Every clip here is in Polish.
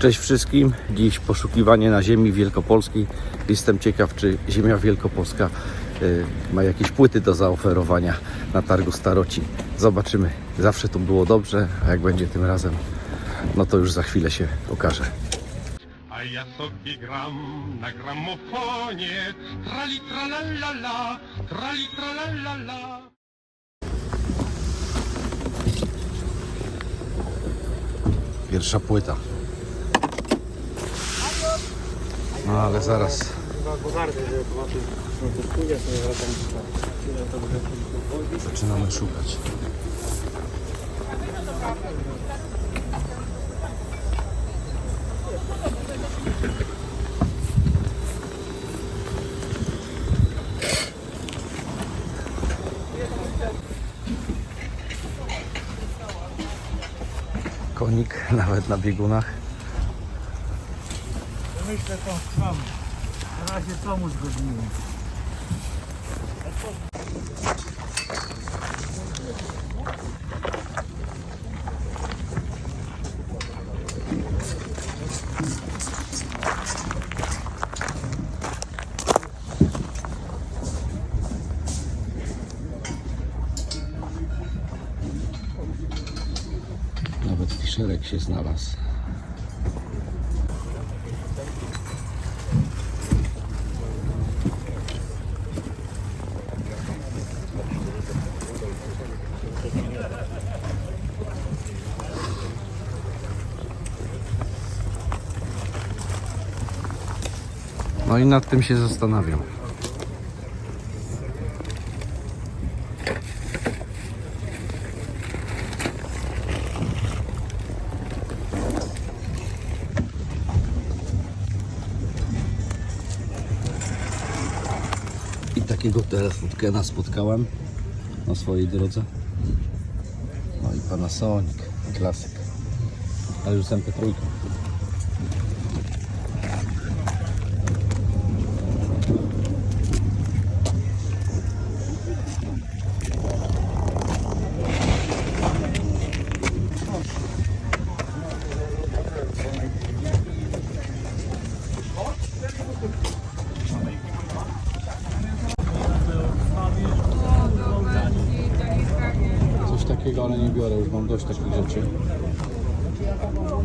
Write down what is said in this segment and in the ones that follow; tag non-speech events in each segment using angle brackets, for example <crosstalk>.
Cześć wszystkim. Dziś poszukiwanie na ziemi wielkopolskiej. Jestem ciekaw, czy ziemia wielkopolska y, ma jakieś płyty do zaoferowania na targu Staroci. Zobaczymy. Zawsze tu było dobrze, a jak będzie tym razem, no to już za chwilę się okaże. A ja sobie gram na gramofonie Trali tralalala, trali tralalala Pierwsza płyta. No ale zaraz. Zaczynamy szukać. Konik nawet na biegunach. Myślę, to mam. Na razie co mu zgodniłem. Nawet fiszerek się znalazł. No i nad tym się zastanawiam. I takiego telefotkena spotkałem na swojej drodze. No i Panasonic, klasyk. Ale już sam trójkę. Coś takiego, ale nie biorę, już mam dość takich rzeczy.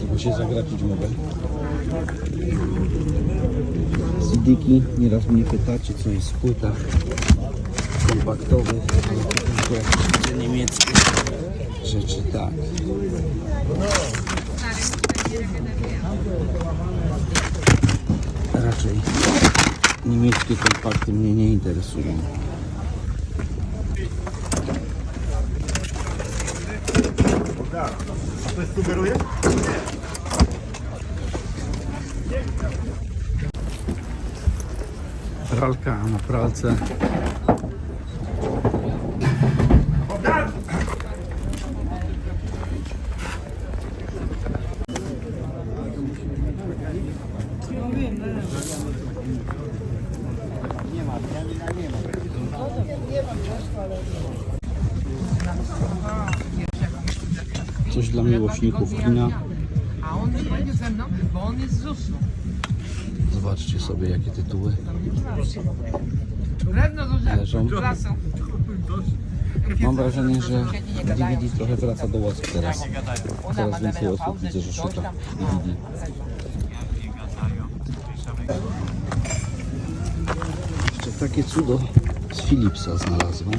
Tylko się zagracić mogę. CD-ki, nieraz mnie pytacie, co jest w płytach kompaktowych, tylko niemieckie rzeczy, tak. Raczej niemieckie kompakty mnie nie interesują. A ktoś sugeruje? Pralka na pralce. Coś dla miłośników kina. A on nie będzie on jest z ZUS-u. Zobaczcie sobie jakie tytuły leżą. Mam wrażenie, że DVD trochę wraca do łask teraz. Coraz więcej osób widzę, że szuka DVD. Jeszcze takie cudo z Philipsa znalazłem.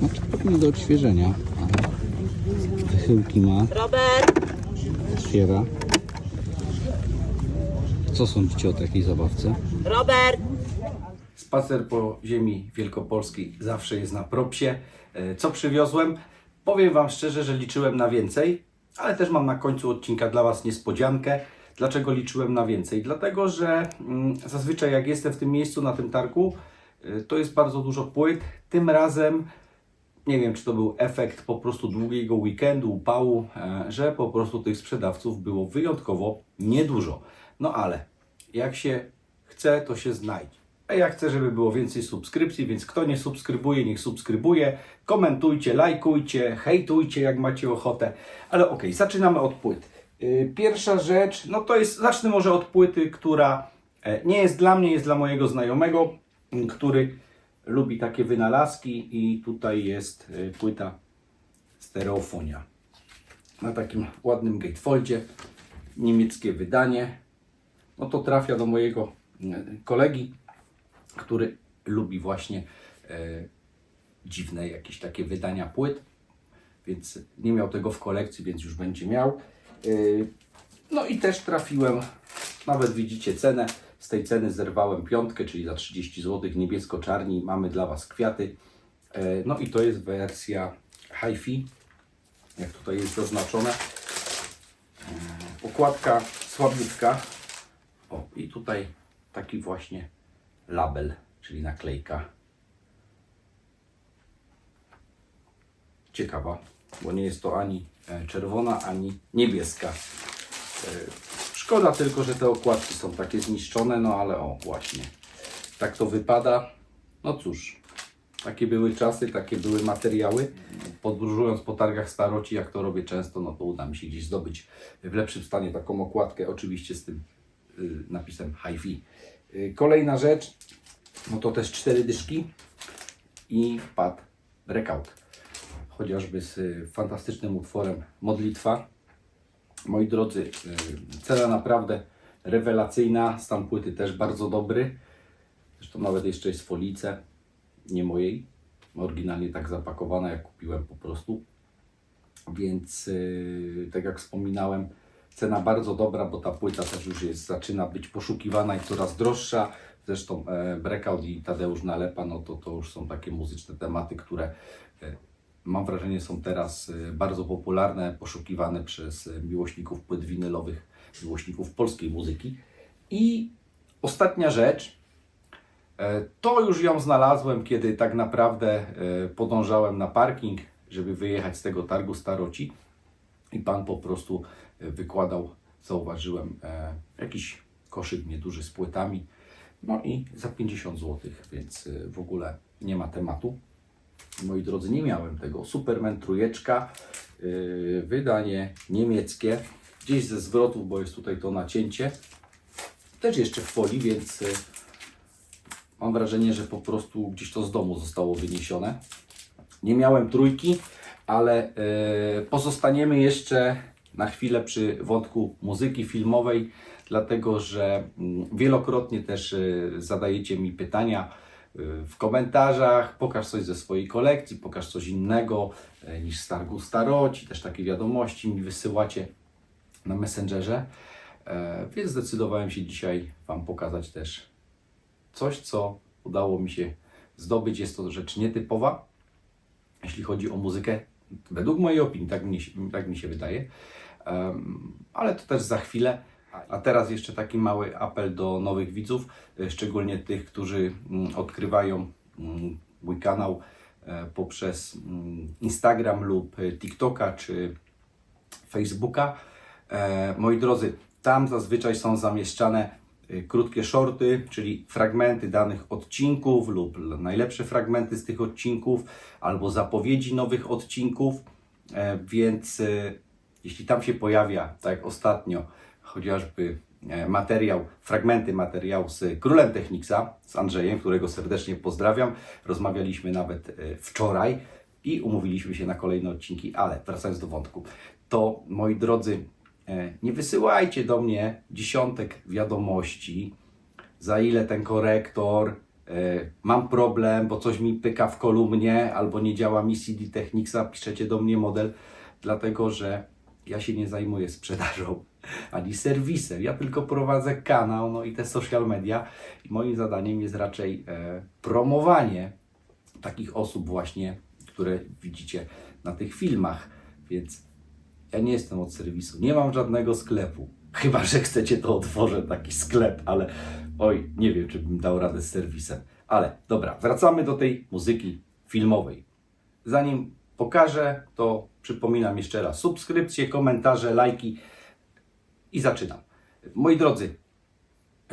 No to pewnie do odświeżenia, ale wychyłki ma. Robert! Otwiera. Co sądzicie o takiej zabawce? Robert! Spacer po ziemi wielkopolskiej zawsze jest na propsie. E, Co przywiozłem? Powiem Wam szczerze, że liczyłem na więcej, ale też mam na końcu odcinka dla Was niespodziankę. Dlaczego liczyłem na więcej? Dlatego, że mm, zazwyczaj jak jestem w tym miejscu na tym targu, to jest bardzo dużo płyt. Tym razem nie wiem, czy to był efekt po prostu długiego weekendu, upału, e, że po prostu tych sprzedawców było wyjątkowo niedużo. No ale jak się chce, to się znajdzie. A ja chcę, żeby było więcej subskrypcji, więc kto nie subskrybuje, niech subskrybuje. Komentujcie, lajkujcie, hejtujcie, jak macie ochotę. Ale okej, zaczynamy od płyt. Yy, Pierwsza rzecz, no to jest, zacznę może od płyty, która e, nie jest dla mnie, jest dla mojego znajomego, który lubi takie wynalazki i tutaj jest e, płyta stereofonia. Na takim ładnym gatefoldzie, niemieckie wydanie. No to trafia do mojego e, kolegi, który lubi właśnie e, dziwne jakieś takie wydania płyt, więc nie miał tego w kolekcji, więc już będzie miał. E, no i też trafiłem, nawet widzicie cenę, z tej ceny zerwałem piątkę, czyli za 30 zł, niebiesko-czarni, mamy dla Was kwiaty. E, no i to jest wersja hi-fi, jak tutaj jest zaznaczone. E, Okładka słabiutka. O, i tutaj taki właśnie label, czyli naklejka. Ciekawa, bo nie jest to ani e, czerwona, ani niebieska. Szkoda tylko, że te okładki są takie zniszczone, no ale o, właśnie. Tak to wypada. No cóż, takie były czasy, takie były materiały. Podróżując po targach staroci, jak to robię często, no to uda mi się gdzieś zdobyć w lepszym stanie taką okładkę, oczywiście z tym y, napisem hi-fi. Y, kolejna rzecz, no to też cztery dyszki i pad breakout. Chociażby z y, fantastycznym utworem Modlitwa. Moi drodzy, y, cena naprawdę rewelacyjna, stan płyty też bardzo dobry. Zresztą nawet jeszcze jest folice, nie mojej, oryginalnie tak zapakowana, jak kupiłem po prostu. Więc yy, tak jak wspominałem, cena bardzo dobra, bo ta płyta też już jest, zaczyna być poszukiwana i coraz droższa. Zresztą e, Breakout i Tadeusz Nalepa, no to to już są takie muzyczne tematy, które e, mam wrażenie są teraz e, bardzo popularne, poszukiwane przez e, miłośników płyt winylowych, miłośników polskiej muzyki. I ostatnia rzecz, E, To już ją znalazłem, kiedy tak naprawdę e, podążałem na parking, żeby wyjechać z tego targu staroci i pan po prostu e, wykładał, zauważyłem, jakiś koszyk nieduży z płytami, no i za 50 zł, więc e, w ogóle nie ma tematu. Moi drodzy, nie miałem tego. Superman trójeczka, e, wydanie niemieckie, gdzieś ze zwrotów, bo jest tutaj to nacięcie. Też jeszcze w folii, więc e, Mam wrażenie, że po prostu gdzieś to z domu zostało wyniesione. Nie miałem trójki, ale e, pozostaniemy jeszcze na chwilę przy wątku muzyki filmowej, dlatego że mm, wielokrotnie też zadajecie mi pytania w komentarzach, pokaż coś ze swojej kolekcji, pokaż coś innego e, niż z targu staroci, też takie wiadomości mi wysyłacie na Messengerze, e, więc zdecydowałem się dzisiaj Wam pokazać też coś, co udało mi się zdobyć. Jest to rzecz nietypowa, jeśli chodzi o muzykę, według mojej opinii, tak mi, się- tak mi się wydaje. Ale to też za chwilę. A teraz jeszcze taki mały apel do nowych widzów, e, szczególnie tych, którzy mm, odkrywają mm, mój kanał e, poprzez mm, Instagram lub e, TikToka czy Facebooka. Moi drodzy, tam zazwyczaj są zamieszczane krótkie shorty, czyli fragmenty danych odcinków lub najlepsze fragmenty z tych odcinków albo zapowiedzi nowych odcinków. Więc jeśli tam się pojawia, tak jak ostatnio, chociażby e, materiał, fragmenty materiału z Królem Techniksa, z Andrzejem, którego serdecznie pozdrawiam. Rozmawialiśmy nawet e, wczoraj i umówiliśmy się na kolejne odcinki, ale wracając do wątku, to moi drodzy, e, nie wysyłajcie do mnie dziesiątek wiadomości, za ile ten korektor, mam problem, bo coś mi pyka w kolumnie, albo nie działa mi CD Technicsa, piszecie do mnie model, dlatego że ja się nie zajmuję sprzedażą ani serwisem. Ja tylko prowadzę kanał, no i te social media. I moim zadaniem jest raczej e, promowanie takich osób właśnie, które widzicie na tych filmach. Więc ja nie jestem od serwisu, nie mam żadnego sklepu. Chyba, że chcecie, to otworzę taki sklep, ale oj, nie wiem, czy bym dał radę z serwisem. Ale dobra, wracamy do tej muzyki filmowej. Zanim pokażę, to przypominam jeszcze raz subskrypcje, komentarze, lajki i zaczynam. Moi drodzy,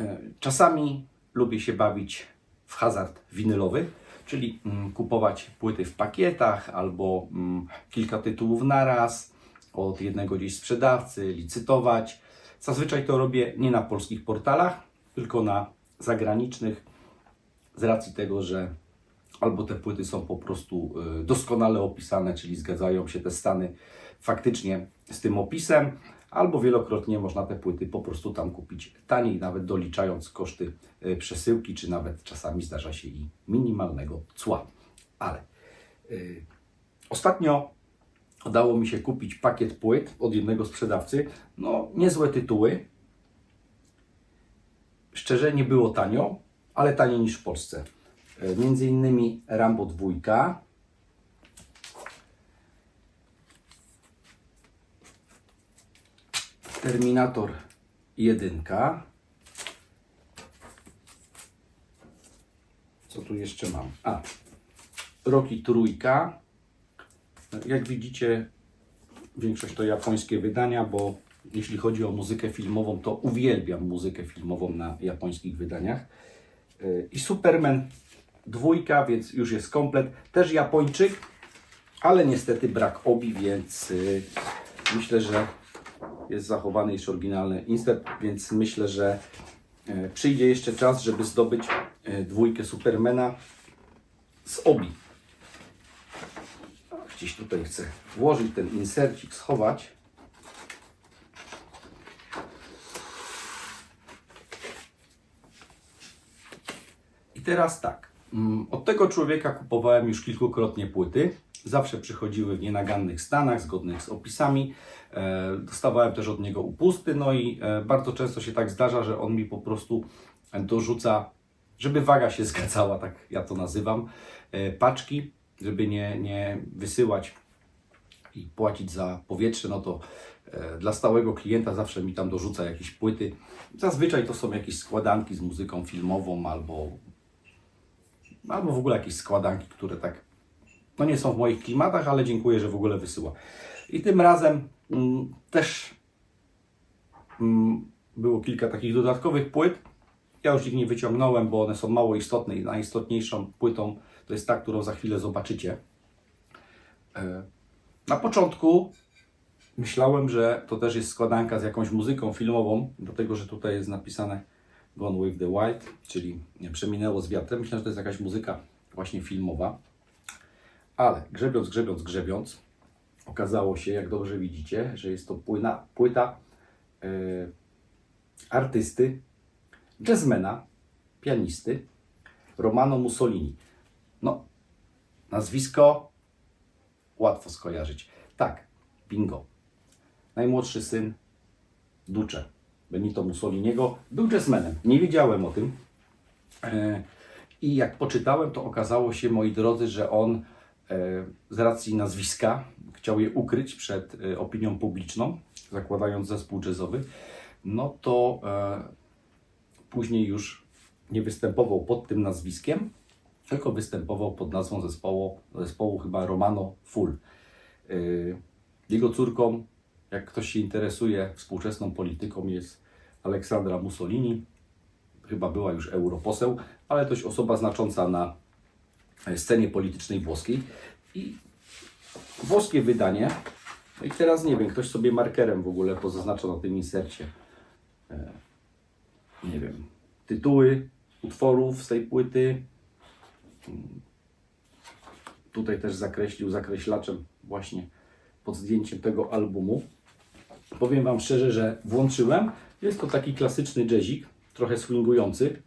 e, czasami lubię się bawić w hazard winylowy, czyli mm, kupować płyty w pakietach albo mm, kilka tytułów naraz od jednego gdzieś sprzedawcy, licytować. Zazwyczaj to robię nie na polskich portalach, tylko na zagranicznych, z racji tego, że albo te płyty są po prostu y, doskonale opisane, czyli zgadzają się te stany faktycznie z tym opisem, albo wielokrotnie można te płyty po prostu tam kupić taniej, nawet doliczając koszty y, przesyłki, czy nawet czasami zdarza się i minimalnego cła. Ale y, ostatnio udało mi się kupić pakiet płyt od jednego sprzedawcy. No, niezłe tytuły. Szczerze, nie było tanio, ale taniej niż w Polsce. E, Między innymi Rambo 2, Terminator 1. Co tu jeszcze mam? A, Rocky Trójka. Jak widzicie, większość to japońskie wydania, bo jeśli chodzi o muzykę filmową, to uwielbiam muzykę filmową na japońskich wydaniach. Yy, I Superman dwójka, więc już jest komplet. Też Japończyk, ale niestety brak obi, więc yy, myślę, że jest zachowany jeszcze oryginalny insert, więc myślę, że yy, przyjdzie jeszcze czas, żeby zdobyć yy, dwójkę Supermana z obi. Gdzieś tutaj chcę włożyć ten insercik, schować. I teraz tak. Mm, Od tego człowieka kupowałem już kilkukrotnie płyty. Zawsze przychodziły w nienagannych stanach, zgodnych z opisami. E, Dostawałem też od niego upusty, no i e, bardzo często się tak zdarza, że on mi po prostu dorzuca, żeby waga się <laughs> zgadzała, tak ja to nazywam, e, paczki, żeby nie, nie wysyłać i płacić za powietrze, no to dla stałego klienta zawsze mi tam dorzuca jakieś płyty. Zazwyczaj to są jakieś składanki z muzyką filmową albo, albo w ogóle jakieś składanki, które tak no nie są w moich klimatach, ale dziękuję, że w ogóle wysyła. I tym razem mm, też mm, było kilka takich dodatkowych płyt. Ja już ich nie wyciągnąłem, bo one są mało istotne i najistotniejszą płytą to jest ta, którą za chwilę zobaczycie. E, Na początku myślałem, że to też jest składanka z jakąś muzyką filmową, dlatego że tutaj jest napisane Gone with the Wild, czyli przeminęło z wiatrem. Myślałem, że to jest jakaś muzyka właśnie filmowa. Ale grzebiąc, grzebiąc, grzebiąc, okazało się, jak dobrze widzicie, że jest to płyna, płyta e, artysty, jazzmena, pianisty Romano Mussolini. No, nazwisko łatwo skojarzyć. Tak, bingo. Najmłodszy syn Duce, Benito Mussoliniego, był jazzmenem. Nie wiedziałem o tym. E, I jak poczytałem, to okazało się, moi drodzy, że on e, z racji nazwiska chciał je ukryć przed e, opinią publiczną, zakładając zespół jazzowy. No to później już nie występował pod tym nazwiskiem, tylko występował pod nazwą zespołu, zespołu chyba Romano Full. Jego córką, jak ktoś się interesuje współczesną polityką, jest Aleksandra Mussolini. Chyba była już europoseł, ale dość osoba znacząca na e, scenie politycznej włoskiej. I włoskie wydanie, no i teraz nie wiem, ktoś sobie markerem w ogóle pozaznaczył na tym insercie. E, nie wiem, tytuły utworów z tej płyty. Tutaj też zakreślił zakreślaczem właśnie pod zdjęciem tego albumu. Powiem Wam szczerze, że włączyłem. Jest to taki klasyczny jazzik, trochę swingujący.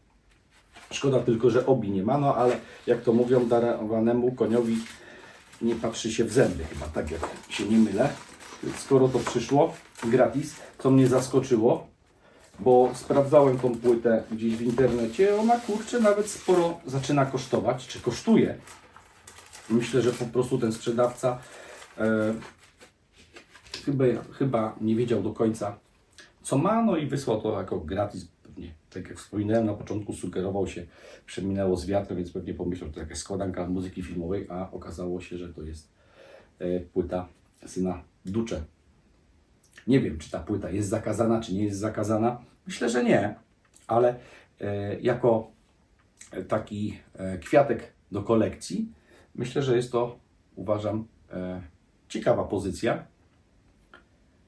Szkoda tylko, że obi nie ma, no ale jak to mówią, darowanemu koniowi nie patrzy się w zęby chyba, tak jak się nie mylę. Skoro to przyszło gratis, co mnie zaskoczyło, bo sprawdzałem tą płytę gdzieś w internecie, ona kurczę nawet sporo zaczyna kosztować, czy kosztuje. Myślę, że po prostu ten sprzedawca e, chyba, chyba nie wiedział do końca, co ma, no i wysłał to jako gratis. Pewnie, tak jak wspominałem na początku, sugerował się, przeminęło z wiatrem, więc pewnie pomyślał, że to jakaś składanka muzyki filmowej, a okazało się, że to jest e, płyta syna Ducze. Nie wiem, czy ta płyta jest zakazana, czy nie jest zakazana. Myślę, że nie, ale e, jako e, taki e, kwiatek do kolekcji. Myślę, że jest to, uważam, e, ciekawa pozycja,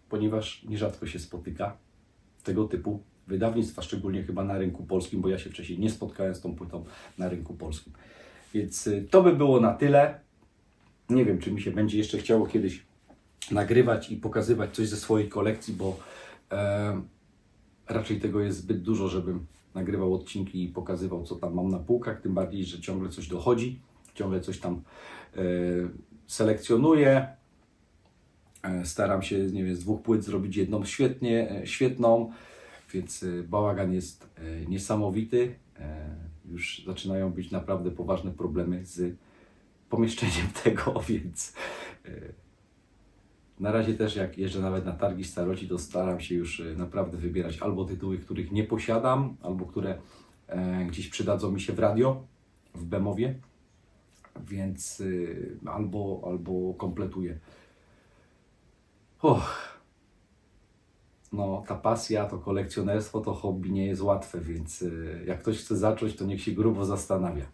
ponieważ nierzadko się spotyka tego typu wydawnictwa, szczególnie chyba na rynku polskim, bo ja się wcześniej nie spotkałem z tą płytą na rynku polskim. Więc y, to by było na tyle. Nie wiem, czy mi się będzie jeszcze chciało kiedyś nagrywać i pokazywać coś ze swojej kolekcji, bo e, raczej tego jest zbyt dużo, żebym nagrywał odcinki i pokazywał, co tam mam na półkach, tym bardziej, że ciągle coś dochodzi, ciągle coś tam e, selekcjonuję. E, Staram się, nie wiem, z dwóch płyt zrobić jedną świetnie, e, świetną, więc e, bałagan jest niesamowity. Już zaczynają być naprawdę poważne problemy z pomieszczeniem <laughs> tego, więc na razie też jak jeżdżę nawet na targi staroci, to staram się już naprawdę wybierać albo tytuły, których nie posiadam, albo które gdzieś przydadzą mi się w radio, w Bemowie, więc albo, albo kompletuję. Och. No, ta pasja, to kolekcjonerstwo, to hobby nie jest łatwe, więc y, jak ktoś chce zacząć, to niech się grubo zastanawia.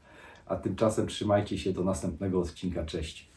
A tymczasem trzymajcie się do następnego odcinka. Cześć.